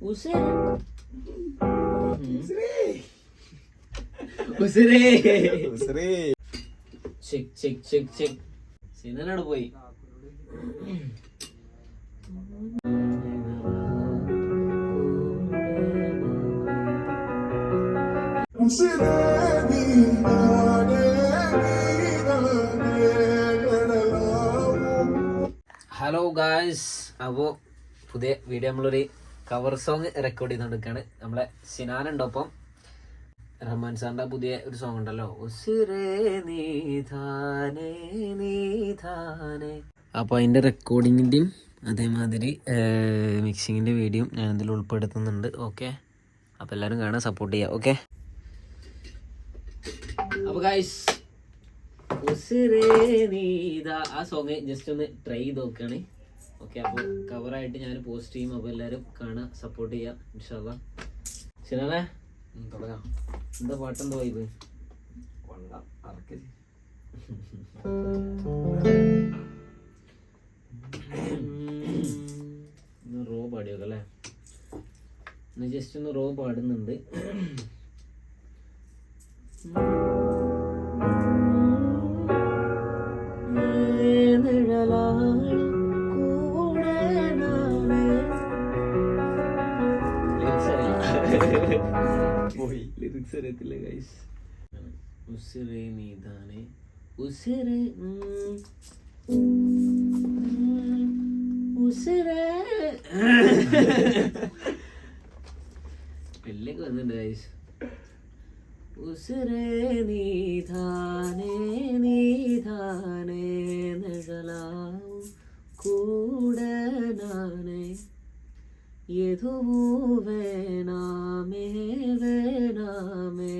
ഉസിര്. ഉസിരേ. ഉസ്രേ. Check check check check സിനനോട് പോയി. ഹലോ ഗായ്സ് അപ്പോൾ പുതിയ വീഡിയോ നമ്മളൊരു കവർ സോങ് റെക്കോർഡ് ചെയ്തുകൊണ്ടിരിക്കുകയാണ് നമ്മളെ സിനാനുണ്ട് ഒപ്പം റഹ്മാൻ സാറിന്റെ പുതിയ ഒരു സോങ് ഉണ്ടല്ലോ. അപ്പൊ അതിന്റെ റെക്കോർഡിങ്ങിന്റെയും അപ്പോൾ അതേമാതിരി മിക്സിങ്ങിന്റെ വീഡിയോ ഞാൻ ഇതിൽ ഉൾപ്പെടുത്തുന്നുണ്ട്. ഓക്കെ അപ്പോൾ എല്ലാവരും കാണാൻ സപ്പോർട്ട് ചെയ്യാം. ഓക്കെ അപ്പോൾ ആ സോങ് ജസ്റ്റ് ഒന്ന് ട്രൈ ചെയ്ത് നോക്കുകയാണ് ഓക്കെ അപ്പോൾ കവറായിട്ട് ഞാൻ പോസ്റ്റ് ചെയ്യും അപ്പോൾ എല്ലാവരും കാണാം സപ്പോർട്ട് ചെയ്യാം ഇൻഷാല്ല ശരിയാണേ തുടങ്ങാം. എന്താ പാട്ടെന്താ വൈബ് കൊള്ളാം. അറക്കൽ. റോ പാടിയൊക്കെ അല്ലേ ജസ്റ്റ് ഒന്ന് റോ പാടുന്നുണ്ട് പോയി. ലിറിക്സ് അറിയത്തില്ല ഗൈസ് ഉസിറേ നീതാനെ ഉസിറേ. ഉസിറേ. പെല്ലൊക്കെ വന്നിട്ടുണ്ട് ഗൈസ് ഉസിറേ നീതാനേ നീതാനേ നിഴലാവും കൂടെ നാനേ எதுவும் வேணாமே வேணாமே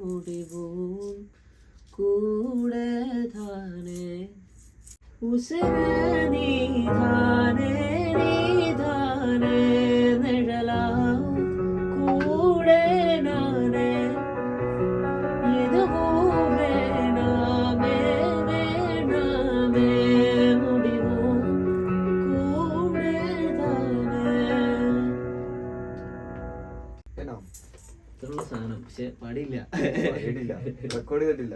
முடிவும் கூட தானே உசிர நீதானே நீதானே நிழலாம் പക്ഷെ പാടിയില്ല. റെക്കോർഡ് ചെയ്തിട്ടില്ല.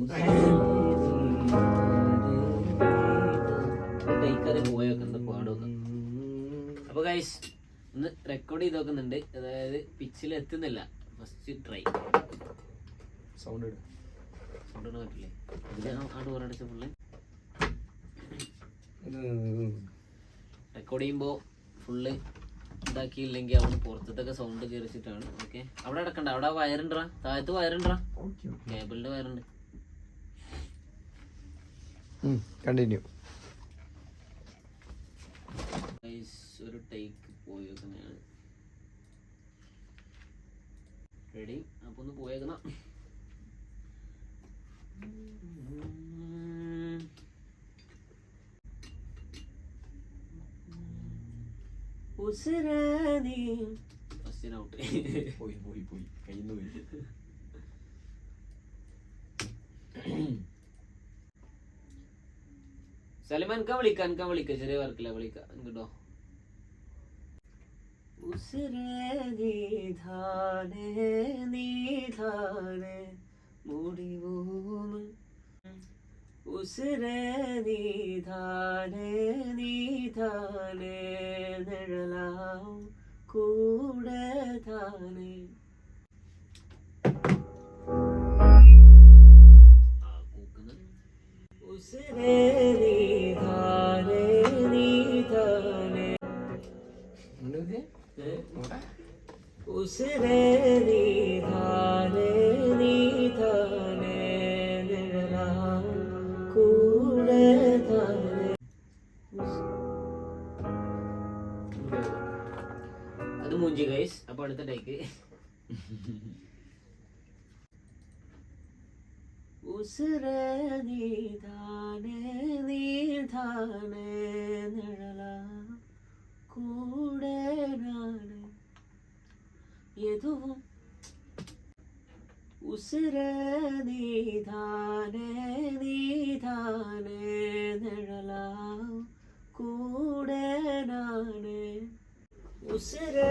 ഉസ്രേ. പോയൊക്കെ പാടൊക്കെ. അപ്പൊ ഗൈസ് ഒന്ന് റെക്കോർഡ് ചെയ്ത് നോക്കുന്നുണ്ട് അതായത് പിച്ചിൽ എത്തുന്നില്ല. First try sound. സൗണ്ട് പറ്റില്ലേ? ഇതിൽ ആ ഡോർ റെക്കോർഡ് ചെയ്യുമ്പോൾ ഫുള്ള് ഇതാക്കിയില്ലെങ്കിൽ അവിടെ പുറത്തത്തൊക്കെ സൗണ്ട് കയറിച്ചിട്ടാണ് ഓക്കെ അവിടെ അടക്കണ്ട അവിടെ വയറുണ്ടാ താഴത്ത് വയറുണ്ടാ കേബിളിന്റെ വയറുണ്ട് കണ്ടിന്യൂ ഒരു ടേക്ക് പോയേക്കുന്നതാണ് റെഡി അപ്പൊ ഒന്ന് പോയേക്കുന്ന ഉസിരാനീ ഫസ്റ്റ് ഔട്ട് പോയി പോയി പോയി. കയ്യിൽ നിന്ന് പോയി. സലിമാൻ കാ വിളിക്ക എനിക്ക് വിളിക്കാം. ചെറിയ വർക്കില്ല വിളിക്കാം. കേട്ടോ ഉസിരേ നീധാനേ നീധാനേ മുടിവൂം ഉസിരേ നീധാനേ നീധാനേ നിഴലാം കൂടെ താനേ ആ കൂക്കുന്നത് ഉസിരേ നീ താനേ നീ താനേ ഏ? ഉസിരേ അത് മൂഞ്ചി ഗൈസ് അപ്പോൾ അടുത്ത ടേക്ക് ഉസിരേ നിഴല നിഴലാ കൂടെ എതുവും ഉസിരേ നീ താനേ നീ കൂടെ ഉസിരേ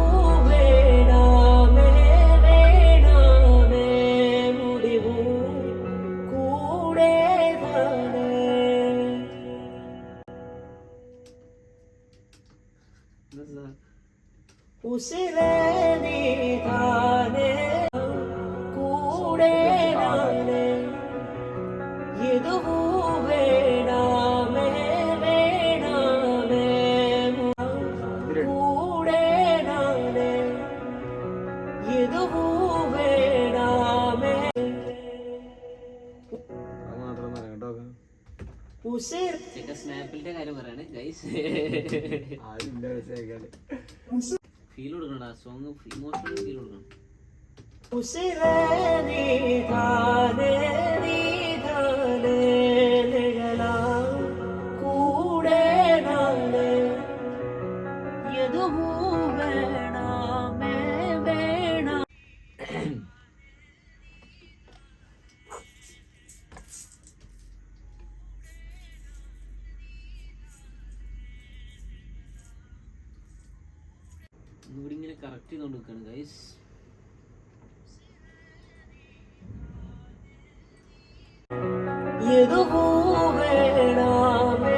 ഉസിരേ നീ താനേ കൂടെ നാനേ. എതുവോ വേണാമേ വേണാമേ. കൂടെ നാനേ. എതുവോ വേണാമേ. അത് മാത്രം സ്നാപ്പിന്റെ കാര്യം പറയാണ് ഗൈസ് ആരില്ല വെച്ചേക്കാൽ ഫീൽ കൊടുക്കണ്ട സോങ് ഇമോഷണൽ ഫീൽ കൊടുക്കണം ഒന്നുകൂടി ഇങ്ങനെ കറക്റ്റ് ചെയ്തുകൊണ്ട് നിൽക്കുകയാണ് ഗൈസ് എതുവോ വേണമേ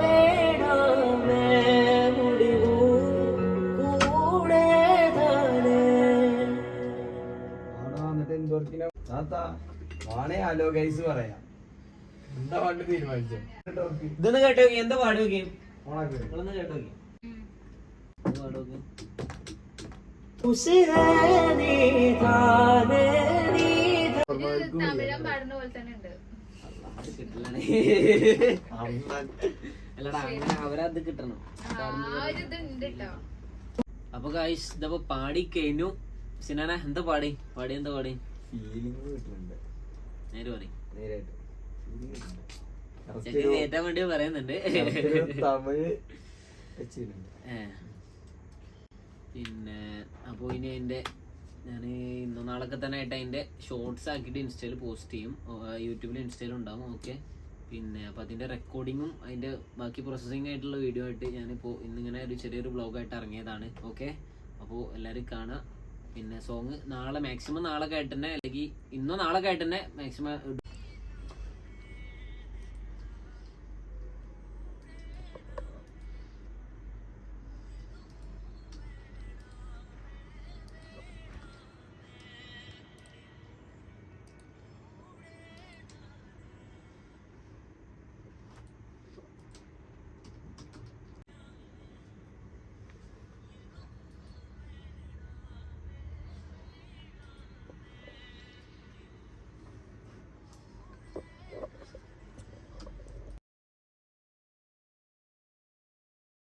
വേണമേ മുടിവോ കൂടെ വാണേ ഹലോ ഗൈസ് പറയാം. എന്താ പാട്ട് തീരുമാനിച്ചോ ഇതൊന്ന് കേട്ടോ എന്താ പാട് നോക്കി? ഓണാക്ക്. നിങ്ങളൊന്ന് കേട്ടോ പാടുന്ന പോലെ തന്നെ ഉണ്ട്. അല്ലടാ അങ്ങനെ അവരത് കിട്ടണം. അപ്പൊ ഗായ്സ് ഇതപ്പോ പാടി കഴിഞ്ഞു. സിനാന എന്താ പാടി? പാടി എന്താ പാടി? ഫീലിംഗ് കിട്ടുന്നുണ്ട് നേരെ പറയും. വേണ്ടി പറയുന്നുണ്ട്. തമിഴ്. പിന്നെ അപ്പൊ ഇനി അതിന്റെ ഞാൻ ഇന്നോ നാളൊക്കെ തന്നെ ആയിട്ട് അതിന്റെ ഷോർട്സ് ആക്കിയിട്ട് ഇൻസ്റ്റയിൽ പോസ്റ്റ് ചെയ്യും. യൂട്യൂബിൽ ഇൻസ്റ്റയിൽ ഉണ്ടാവും ഓക്കെ പിന്നെ അപ്പൊ അതിന്റെ റെക്കോർഡിങ്ങും അതിന്റെ ബാക്കി പ്രോസസ്സിംഗ് ആയിട്ടുള്ള വീഡിയോ ആയിട്ട് ഞാനിപ്പോൾ ഇന്നിങ്ങനെ ഒരു ചെറിയൊരു വ്ളോഗായിട്ട് ഇറങ്ങിയതാണ് ഓക്കെ അപ്പോൾ എല്ലാവരും കാണുക പിന്നെ സോങ് നാളെ മാക്സിമം നാളെ കേട്ടെന്നെ അല്ലെങ്കിൽ ഇന്നോ നാളെ കേട്ടെന്നെ മാക്സിമം